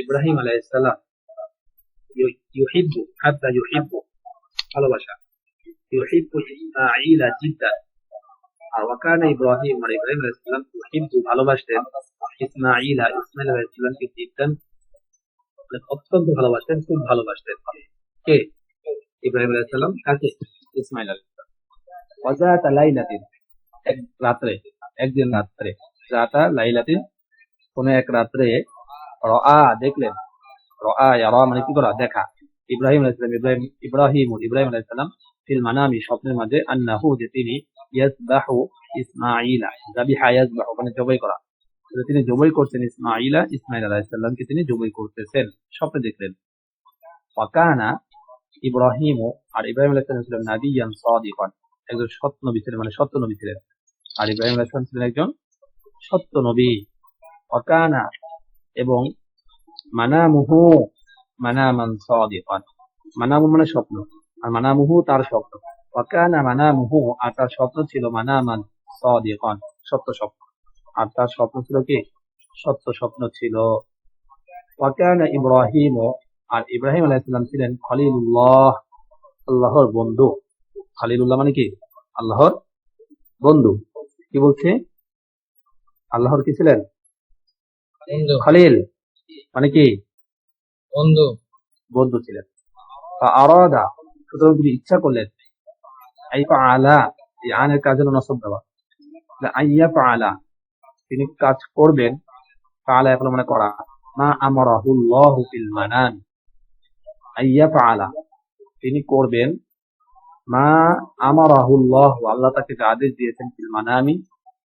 ইব্রাহিম আলাইহিস সালাম ইউ- ইউহিব্বু হাব্বা ইউহিব্বু ভালোবাসা ইউহিব্বু ইসমাঈলা জিদ্দান আর ওয়াকানা ইব্রাহিম আর ইব্রাহিম আলাইহিস সালাম ইউহিব্বু ভালোবাসতেন ইসমাঈলা ইসমাঈল আলাইহিস সালামকে জিদ্দান মানে অত্যন্ত ভালোবাসতেন খুব ভালোবাসতেন কে ইব্রাহিম আলাইহিস সালাম কাকে ইসমাঈল আলাইহিস সালাম ওয়াজাতা লাইলাতিন এক রাত্রে একদিন রাত্রে। জাতা লাইলাতিন কোন এক রাত্রে রআ দেখলেন, রআ ইয়ারা মানে কি করা? দেখা। ইব্রাহিম আলাইহিস সালাম, ইব্রাহিম ইব্রাহিম ইব্রাহিম আলাইহিস সালাম ফিল স্বপ্নের মাঝে আন্নাহু যে তিনি ইয়াসবাহু মানে জবাই করা। তিনি জবাই করছেন ইসমাঈলা, ইসমাঈল আলাইহিস সালামকে তিনি জবাই করতেছেন, স্বপ্নে দেখলেন। ওয়াকানা ইব্রাহিম আর ইব্রাহিম আলাইহিস সালাম ছিলেন নাবিয়ান সাদিকান, একজন সত্য নবী ছিলেন মানে সত্য নবী ছিলেন। আর ইব্রাহিম আলাইহিস সালাম ছিলেন একজন সত্য নবী। ওয়াকানা এবং মানামুহু মানামান সাদিকান। মানামু মানে স্বপ্ন, আর মানামুহু তার স্বপ্ন। ওয়াকানা মানামুহু, আর তার স্বপ্ন ছিল মানামান সাদিকান, সত্য স্বপ্ন। আর তার স্বপ্ন ছিল কি? সত্য স্বপ্ন ছিল। ওয়াকানা ইব্রাহিম, আর ইব্রাহিম আলাইহিস সালাম ছিলেন খলিলুল্লাহ, আল্লাহর বন্ধু। খালিলুল্লাহ মানে কি? আল্লাহর বন্ধু। কি বলছে? আল্লাহর কি ছিলেন? খালিল মানে কি? বন্ধু। বন্ধু ছিলেন। আরাদা সুতরাং তিনি ইচ্ছা করলেন আই আলা এই আনের কাজ হলো নসব দেওয়া। আইয়া আলা তিনি কাজ করবেন ফাআলা এখন মানে করা। মা আমারাহুল্লাহু ফিল মানাম আইয়া আলা তিনি করবেন মা আমারাহুল্লাহ আল্লাহ তাকে যে আদেশ দিয়েছেন ফিল মানামি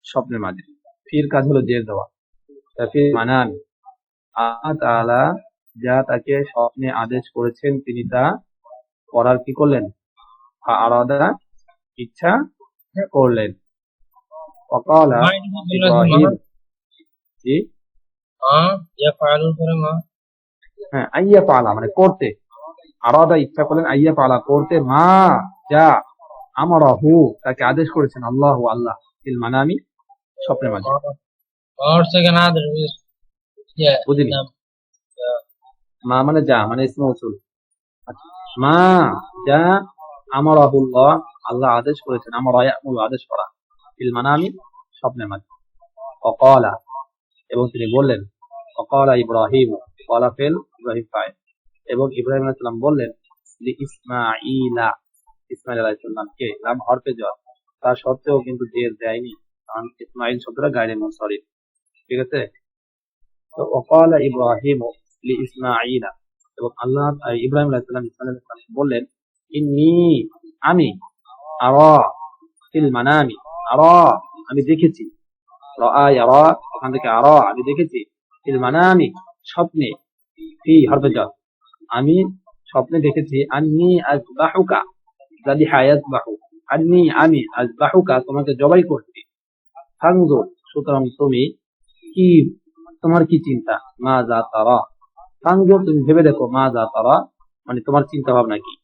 স্বপ্নের মাঝে। ফির কাজ হলো জের দেওয়া। ফিল আল্লাহ তাআলা যা তাকে স্বপ্নে আদেশ করেছেন তিনি তা করার কি করলেন? আলাদা ইচ্ছা করলেন। অকালা ইব্রাহিম। জি। মা হ্যাঁ আইয়া পালা মানে করতে। আলাদা ইচ্ছা করলেন আইয়া পালা করতে। মা যা আমারাহু তাকে আদেশ করেছেন আল্লাহ আল্লাহ ফিল মানামি স্বপ্নের মাঝে। মা মানে যা মানে মা যা আমার আবুল্লাহ আল্লাহ আদেশ করেছেন আমার আদেশ করা ফিল আমি স্বপ্নের মাঝে। অকলা এবং তিনি বললেন অকলা ইব্রাহিম কলা ফেল ইব্রাহিম ফায় এবং ইব্রাহিম আলাইসাল্লাম বললেন ইসমাইলা ইসমাইল আলাইসাল্লামকে লাম হরপে যাওয়া তার সত্ত্বেও কিন্তু জের দেয়নি। কারণ ইসমাইল শব্দটা গাইডে মনসরিফ ঠিক আছে? তো অকালা ইব্রাহিম লি ইসমাঈলা। এবং আল্লাহ ইব্রাহিম আলাইহিস সালাম ইসমাঈল আলাইহিস সালাম বললেন, ইন্নি আমি আরা ফিল মানামি, আরা আমি দেখেছি। ওখান থেকে আরা আমি দেখেছি। ফিল মানামি, স্বপ্নে, ফি হরফে আমি স্বপ্নে দেখেছি, আন্নি আজবাহুকা যাবিহা ইয়াজবাহু আন্নি আমি আজবাহুকা তোমাকে জবাই করছি। ফানজুর, সুতরাং তুমি কি, তোমার কি চিন্তা? মা যা তারা। ফানজুর তুমি ভেবে দেখো, মা যা তারা মানে তোমার চিন্তা ভাবনা কি?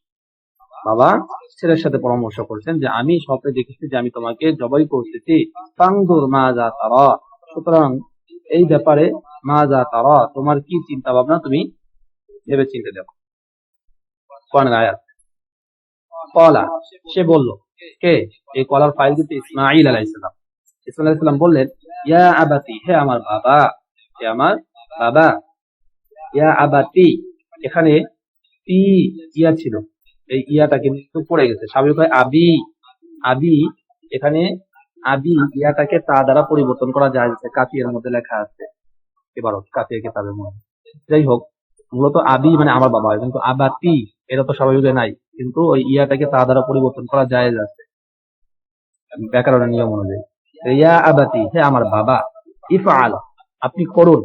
বাবা, ছেলের সাথে পরামর্শ করছেন যে, আমি স্বপ্নে দেখেছি যে, আমি তোমাকে জবাই করতেছি ফানজুর মা যা তারা। সুতরাং এই ব্যাপারে, মা যা তারা, তোমার কি চিন্তা ভাবনা তুমি ভেবে চিন্তে দেখো আয়াত। কলা, সে বলল, কে? এই কলার ফাইল কিন্তু ইসমাইল আলাইসালাম ইসমাইল আলাইসালাম বললেন ইয়া আবাতি হে আমার বাবা, হে আমার বাবা। ইয়া আবাতি এখানে তি ইয়া ছিল। এই ইয়াটা কিন্তু পড়ে গেছে। স্বাভাবিক হয় আবি আবি এখানে আবি ইয়াটাকে তা দ্বারা পরিবর্তন করা যায় কাতিয়ার মধ্যে লেখা আছে। এবারও কাতিয়ার কিতাবের মধ্যে। যাই হোক, মূলত আবি মানে আমার বাবা কিন্তু আবাতি এটা তো স্বাভাবিক নাই। কিন্তু ওই ইয়াটাকে তা দ্বারা পরিবর্তন করা যায় আছে। ব্যাকরণের নিয়ম অনুযায়ী। আবাতি, হে আমার বাবা, ইফআল, আপনি করুন।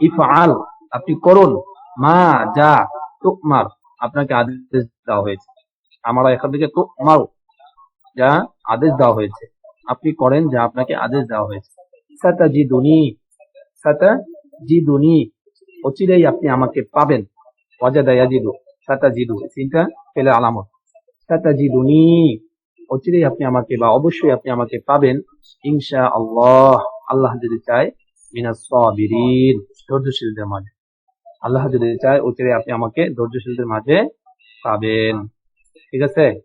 ইফআল, আপনি করুন। মা যা তুমার আপনাকে আদেশ দেওয়া হয়েছে। আমার এখান থেকে তো মারো যা আদেশ দেওয়া হয়েছে। আপনি করেন যা আপনাকে আদেশ দেওয়া হয়েছে। সাতা জিদুনি সাতা জিদুনি অচিরেই আপনি আমাকে পাবেন। ওয়াজাদা ইয়াজিদু সাতা জিদু তিনটা পেলে আলামত। সাতা জিদুনি অচিরেই আপনি আমাকে বা অবশ্যই আপনি আমাকে পাবেন। ইনশা আল্লাহ আল্লাহ যদি চায়, মিনাস সাবিরিন। ধৈর্যশীলদের মাঝে। আল্লাহ যদি চায় অচিরে আপনি আমাকে ধৈর্যশীলদের মাঝে পাবেন। ঠিক আছে?